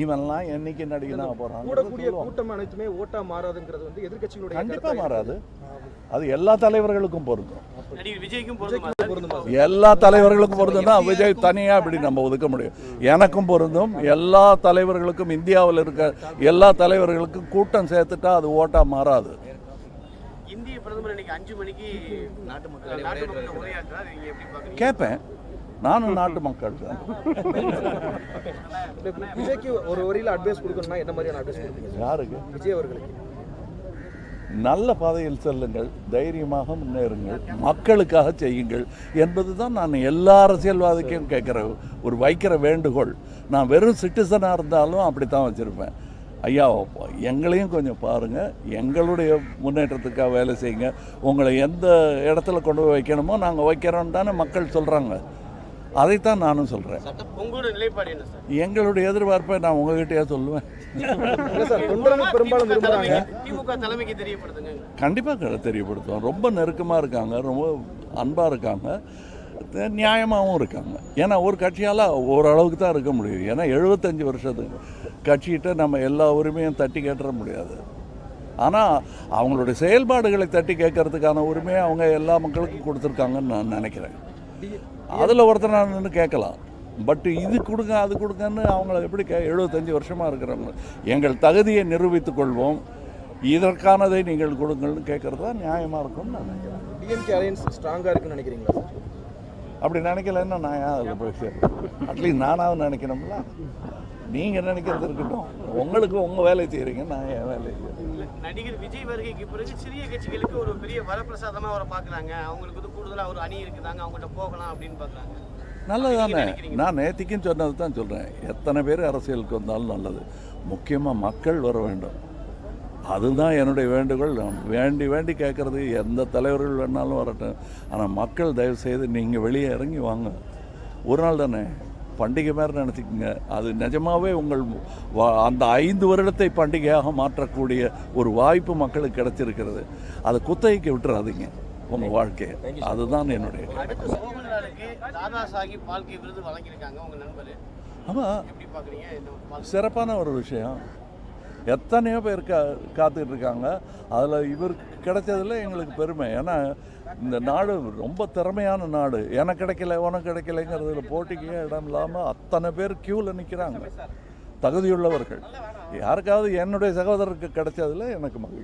இவன்லாம் என்னைக்கு நடிகனா போறான்? கூடக்கூடிய கூட்டம் அனைத்துமே ஓட்டா மாறாதுங்கிறது வந்து எதிர்க்கட்சிகளுடைய கண்டிப்பா கருத்தா மாறாது. அது எல்லா தலைவர்களுக்கும் பொருந்தும். பொருந்துமா. பொருந்துமா? எல்லா தலைவர்களுக்கும் பொருந்தும்னா விஜய் தனியா அப்படி நம்ம ஒதுக்க முடியும். எனக்கும் பொருந்தும். எல்லா தலைவர்களுக்கும் இந்தியாவில் இருக்க எல்லா தலைவர்களுக்கும் கூட்டம் சேர்த்துட்டா அது ஓட்டா மாறாது. இந்திய பிரதமர் இன்னைக்கு அஞ்சு மணிக்கு நாட்டு மக்கள் நாட்டு மக்கள் உரையாற்றுறாரு. நீங்க எப்படி பாக்குறீங்க? கேட்பேன் நானும் நாட்டு மக்கள். தான் விஜய்க்கு ஒரு வரியில அட்வைஸ் கொடுக்கணும்னா என்ன மாதிரியான அட்வைஸ் கொடுப்பீங்க? யாருக்கு? விஜய் அவர்களுக்கு. நல்ல பாதையில் செல்லுங்கள் தைரியமாக முன்னேறுங்கள் மக்களுக்காக செய்யுங்கள் என்பது தான் நான் எல்லா அரசியல்வாதிக்கும் கேட்குற ஒரு வைக்கிற வேண்டுகோள். நான் வெறும் சிட்டிசனாக இருந்தாலும் அப்படி தான் வச்சுருப்பேன். ஐயா எங்களையும் கொஞ்சம் பாருங்கள் எங்களுடைய முன்னேற்றத்துக்காக வேலை செய்யுங்க. உங்களை எந்த இடத்துல கொண்டு போய் வைக்கணுமோ நாங்கள் வைக்கிறோம் தானே மக்கள் சொல்கிறாங்க அதைத்தான் நானும் சொல்கிறேன் உங்களோட நிலைப்பாடு என்ன சார்? எங்களுடைய எதிர்பார்ப்பை நான் உங்ககிட்டயே சொல்லுவேன். பெரும்பாலும் கண்டிப்பாக தெரியப்படுத்துவோம். ரொம்ப நெருக்கமாக இருக்காங்க ரொம்ப அன்பாக இருக்காங்க நியாயமாகவும் இருக்காங்க. ஏன்னா ஒரு கட்சியால் ஓரளவுக்கு தான் இருக்க முடியும் ஏன்னா எழுபத்தஞ்சு வருஷத்துக்கு கட்சிகிட்ட நம்ம எல்லா உரிமையும் தட்டி கேட்டுற முடியாது. ஆனால் அவங்களுடைய செயல்பாடுகளை தட்டி கேட்கறதுக்கான உரிமையை அவங்க எல்லா மக்களுக்கும் கொடுத்துருக்காங்கன்னு நான் நினைக்கிறேன். அதில் ஒருத்தர் நான் நின்று கேட்கலாம். பட் இது கொடுங்க அது கொடுங்கன்னு அவங்கள எப்படி கே எழுபத்தஞ்சு வருஷமாக இருக்கிறவங்க. எங்கள் தகுதியை நிரூபித்துக் கொள்வோம். இதற்கானதை நீங்கள் கொடுங்கள்னு கேட்குறது தான் நியாயமாக இருக்கும்னு நான் நினைக்கிறேன். டிஎம்கே அலையன்ஸ் ஸ்ட்ராங்கா இருக்குன்னு நினைக்கிறீங்களா அப்படி நினைக்கலன்னா நான் ஏன் அதில் போய் அட்லீஸ்ட் நானாவது நினைக்கணும்ல. நீங்கள் நினைக்கிறது இருக்கட்டும். உங்களுக்கு உங்கள் வேலை செய்கிறீங்க நான் என் வேலை செய்கிறேன் நடிகர் விஜய் வருகைக்கு பிறகு சிறிய கட்சிகளுக்கு ஒரு பெரிய வரப்பிரசாதமா அவரை பாக்குறாங்க அவங்களுக்கு வந்து கூடுதலா ஒரு அணி இருக்குதாங்க அவங்ககிட்ட போகலாம் அப்படின்னு பாக்குறாங்க நல்லதானே நான் நேத்திக்கும் சொன்னது தான் சொல்கிறேன் எத்தனை பேர் அரசியலுக்கு வந்தாலும் நல்லது. முக்கியமாக மக்கள் வர வேண்டும். அதுதான் என்னுடைய வேண்டுகோள். வேண்டி வேண்டி கேட்குறது எந்த தலைவர்கள் வேணாலும் வரட்டும். ஆனால் மக்கள் தயவு செய்து நீங்கள் வெளியே இறங்கி வாங்க. ஒரு நாள் தானே? பண்டிகை மாதிரி நினச்சிக்கங்க. அது நிஜமாவே உங்கள் அந்த ஐந்து வருடத்தை பண்டிகையாக மாற்றக்கூடிய ஒரு வாய்ப்பு மக்களுக்கு கிடைச்சிருக்கிறது. அதை குத்தகைக்கு விட்டுறாதீங்க உங்கள் வாழ்க்கையை. அதுதான் என்னுடைய தாதா சாஹிப் வாழ்க்கை விருது வழங்கியிருக்காங்க உங்க நண்பர். ஆமாம்? சிறப்பான ஒரு விஷயம். எத்தனையோ பேர் கா காத்துக்கிட்டு இருக்காங்க அதில் இவருக்கு கிடைச்சதில் எங்களுக்கு பெருமை. ஏன்னா இந்த நாடு ரொம்ப திறமையான நாடு. எனக்கு கிடைக்கல உனக்கு கிடைக்கலைங்கிறதுல போட்டிக்கே இடம் இல்லாமல் அத்தனை பேர் க்யூவில் நிற்கிறாங்க தகுதியுள்ளவர்கள். யாருக்காவது என்னுடைய சகோதரருக்கு கிடைச்சதில் எனக்கு மகிழ்ச்சி.